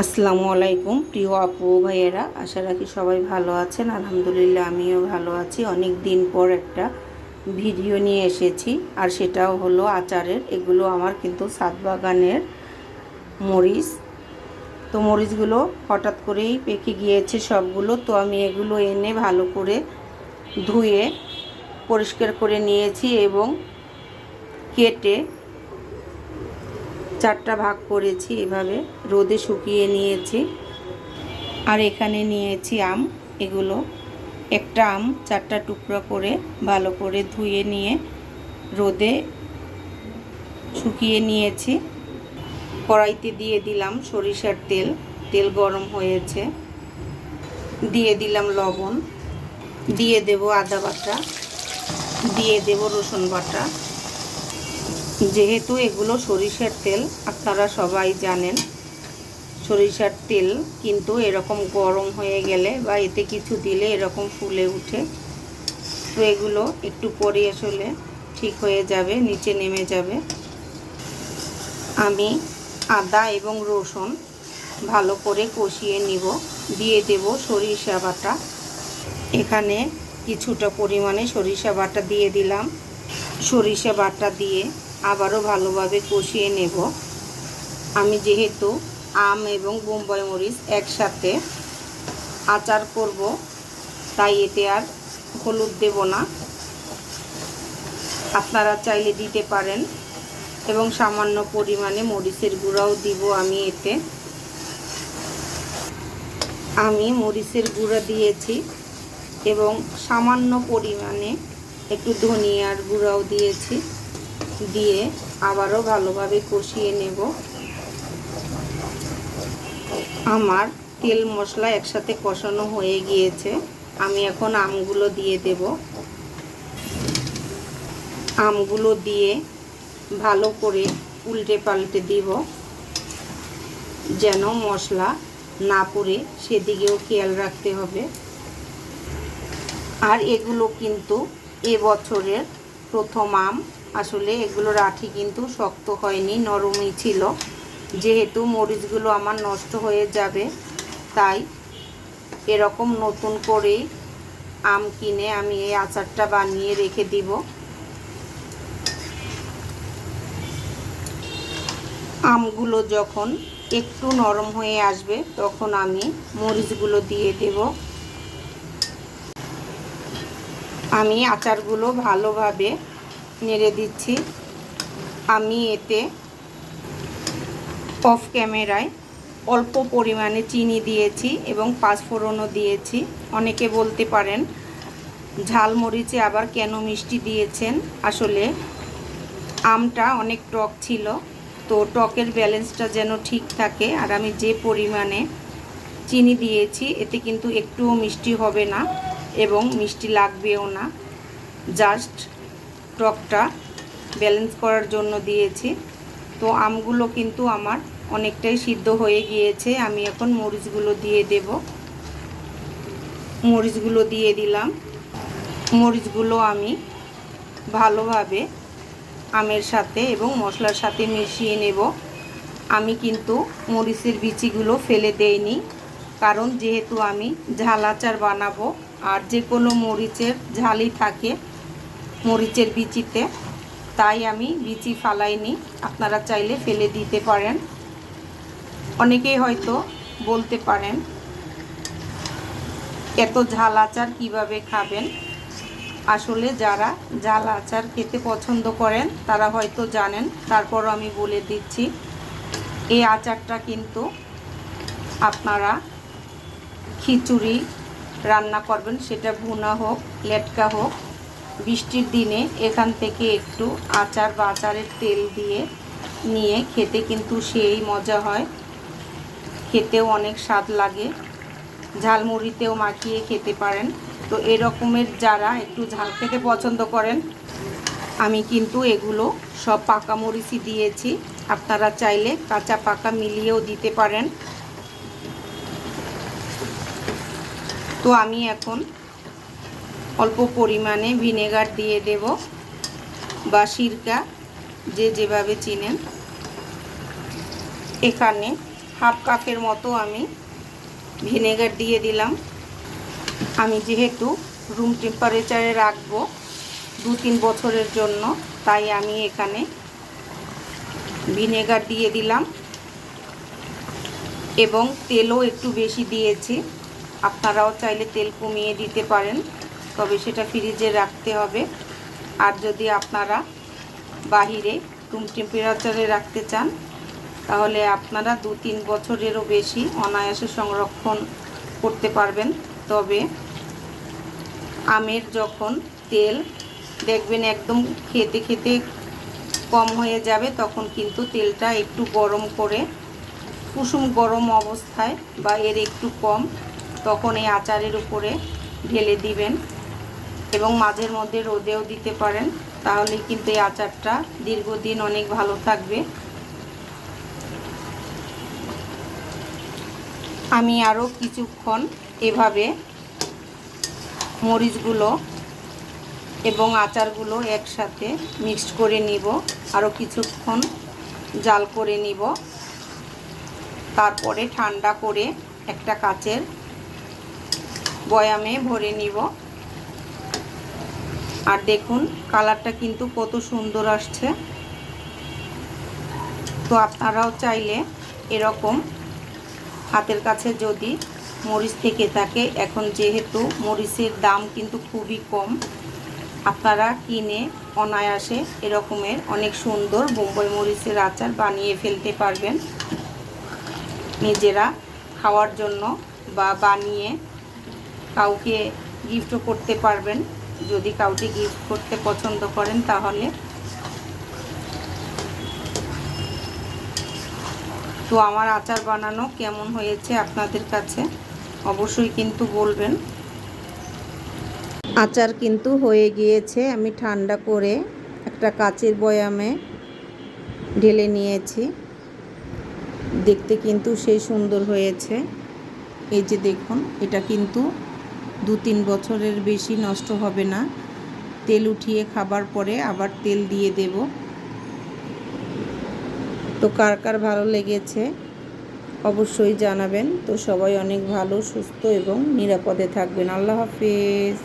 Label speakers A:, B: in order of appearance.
A: আসসালামু আলাইকুম, প্রিয় আপু ভাইয়েরা। আশা রাখি সবাই ভালো আছেন। আলহামদুলিল্লাহ, আমিও ভালো আছি। অনেক দিন পর একটা ভিডিও নিয়ে এসেছি। আর সেটাও হলো আচারের। এগুলো আমার কিন্তু সাত বাগানের মরিচ। তো মরিচগুলো হঠাৎ করেই পেকে গিয়েছে সবগুলো। তো আমি এগুলো এনে ভালো করে ধুয়ে পরিষ্কার করে নিয়েছি এবং কেটে চারটা ভাগ করেছি এভাবে। রোদে শুকিয়ে নিয়েছি। আর এখানে নিয়েছি আম। এগুলো একটা আম চারটা টুকরা করে ভালো করে ধুয়ে নিয়ে রোদে শুকিয়ে নিয়েছি। কড়াইতে দিয়ে দিলাম সরিষার তেল। তেল গরম হয়েছে। দিয়ে দিলাম লবণ। দিয়ে দেব আদা বাটা। দিয়ে দেব রসুন বাটা। যেহেতু এগুলো সরিষার তেল, আপনারা সবাই জানেন সরিষার তেল কিন্তু এরকম গরম হয়ে গেলে বা এতে কিছু দিলে এরকম ফুলে উঠে। তো এগুলো একটু পরে আসলে ঠিক হয়ে যাবে, নিচে নেমে যাবে। আমি আদা এবং রসুন ভালো করে কষিয়ে নিব, দিয়ে দেব সরিষা বাটা। এখানে কিছুটা পরিমাণে সরিষা বাটা দিয়ে দিলাম। সরিষা বাটা দিয়ে আবারও ভালোভাবে কষিয়ে নেব। আমি যেহেতু আম এবং বোম্বাই মরিচ একসাথে আচার করব, তাই এতে আর হলুদ দেব না। আপনারা চাইলে দিতে পারেন এবং সামান্য পরিমাণে মরিচের গুঁড়াও দিব আমি এতে। আমি মরিচের গুঁড়া দিয়েছি এবং সামান্য পরিমাণে একটু ধনিয়ার গুঁড়াও দিয়েছি। দিয়ে আবারও ভালোভাবে কষিয়ে নেব। আমার তেল মশলা একসাথে কষানো হয়ে গিয়েছে। আমি এখন আমগুলো দিয়ে দেব। আমগুলো দিয়ে ভালো করে উল্টে পাল্টে দিব, যেন মশলা না পড়ে সেদিকেও খেয়াল রাখতে হবে। আর এগুলো কিন্তু এ বছরের প্রথম আম আসলে এগুলোর আঠি কিন্তু শক্ত হয়নি, নরমই ছিল। যেহেতু মরিচগুলো আমার নষ্ট হয়ে যাবে, তাই এরকম নতুন করেই আম কিনে আমি এই আচারটা বানিয়ে রেখে দিব। আমগুলো যখন একটু নরম হয়ে আসবে, তখন আমি মরিচগুলো দিয়ে দেব। আমি আচারগুলো ভালোভাবে নেড়ে দিচ্ছি। আমি এতে অফ ক্যামেরায় অল্প পরিমাণে চিনি দিয়েছি এবং পাঁচফোড়নও দিয়েছি। অনেকে বলতে পারেন ঝাল মরিচে আবার কেন মিষ্টি দিয়েছেন? আসলে আমটা অনেক টক ছিল, তো টকের ব্যালেন্সটা যেন ঠিক থাকে। আর আমি যে পরিমাণে চিনি দিয়েছি, এতে কিন্তু একটুও মিষ্টি হবে না এবং মিষ্টি লাগবেও না। জাস্ট টকটা ব্যালেন্স করার জন্য দিয়েছি। তো আমগুলো কিন্তু আমার অনেকটাই সিদ্ধ হয়ে গিয়েছে। আমি এখন মরিচগুলো দিয়ে দেব। মরিচগুলো দিয়ে দিলাম। মরিচগুলো আমি ভালোভাবে আমের সাথে এবং মশলার সাথে মিশিয়ে নেব। আমি কিন্তু মরিচের বিচিগুলো ফেলে দেইনি, কারণ যেহেতু আমি ঝাল আচার বানাবো আর যে কোনো মরিচের ঝালই থাকে মরিচের বিচিতে। তাই আমি বিচি ফালাইনি। আপনারা চাইলে ফেলে দিতে পারেন। অনেকেই হয়তো বলতে পারেন, এত ঝাল আচার কীভাবে খাবেন? আসলে যারা ঝাল আচার খেতে পছন্দ করেন, তারা হয়তো জানেন। তারপরও আমি বলে দিচ্ছি, এই আচারটা কিন্তু আপনারা খিচুড়ি রান্না করবেন, সেটা ভুনা হোক, লেটকা হোক বৃষ্টির দিনে এখান থেকে একটু আচার বা আচারের তেল দিয়ে নিয়ে খেতে কিন্তু সেই মজা হয়। খেতেও অনেক স্বাদ লাগে। ঝালমুড়িতেও মাখিয়ে খেতে পারেন। তো এরকমের যারা একটু ঝাল খেতে পছন্দ করেন, আমি কিন্তু এগুলো সব পাকা মরিচই দিয়েছি। আপনারা চাইলে কাঁচা পাকা মিলিয়েও দিতে পারেন। তো আমি এখন অল্প পরিমাণে ভিনেগার দিয়ে দেব বা সিরকা, যে যেভাবে চিনেন। এখানে হাফ কাপের মতো আমি ভিনেগার দিয়ে দিলাম। আমি যেহেতু রুম টেম্পারেচারে রাখব দু তিন বছরের জন্য, তাই আমি এখানে ভিনেগার দিয়ে দিলাম। এবং তেলও একটু বেশি দিয়েছি। আপনারাও চাইলে তেল কমিয়ে দিতে পারেন। তবে সেটা ফ্রিজে রাখতে হবে। আর যদি আপনারা বাহিরে রুম টেম্পারেচারে রাখতে চান, তাহলে আপনারা দু তিন বছরেরও বেশি অনায়াসে সংরক্ষণ করতে পারবেন। তবে আমের যখন তেল দেখবেন একদম খেতে খেতে কম হয়ে যাবে, তখন কিন্তু তেলটা একটু গরম করে, কুসুম গরম অবস্থায় বা এর একটু কম, তখন এই আচারের উপরে ঢেলে দিবেন। এবং মাঝের মধ্যে রোদেও দিতে পারেন। তাহলে কিন্তু এই আচারটা দীর্ঘদিন অনেক ভালো থাকবে। আমি আরও কিছুক্ষণ এভাবে মরিচগুলো এবং আচারগুলো একসাথে মিক্সড করে নিব। আরও কিছুক্ষণ জাল করে নিব। তারপরে ঠান্ডা করে একটা কাচের বয়ামে ভরে নিব। আর দেখুন, কালারটা কিন্তু কত সুন্দর আসছে। তো আপনারাও চাইলে এরকম হাতের কাছে যদি মরিচ থেকে থাকে, এখন যেহেতু মরিচের দাম কিন্তু খুবই কম, আপনারা কিনে অনায়াসে এরকমের অনেক সুন্দর বোম্বাই মরিচের আচার বানিয়ে ফেলতে পারবেন। নিজেরা খাওয়ার জন্য বা বানিয়ে কাউকে গিফটও করতে পারবেন। যদি কাউকে গিফট করতে পছন্দ করেন তাহলে। তো আমার আচার বানানো কেমন হয়েছে আপনাদের কাছে অবশ্যই কিন্তু বলবেন। আচার কিন্তু হয়ে গিয়েছে, আমি ঠান্ডা করে একটা কাচের বয়ামে ঢেলে নিয়েছি। দেখতে কিন্তু সেই সুন্দর হয়েছে। এই যে দেখুন, এটা কিন্তু দু তিন বছরের বেশি নষ্ট হবে না। তেল উঠিয়ে খাবার পরে আবার তেল দিয়ে দেব। তো কার কার ভালো লেগেছে অবশ্যই জানাবেন। তো সবাই অনেক ভালো, সুস্থ এবং নিরাপদে থাকবেন। আল্লাহ হাফিজ।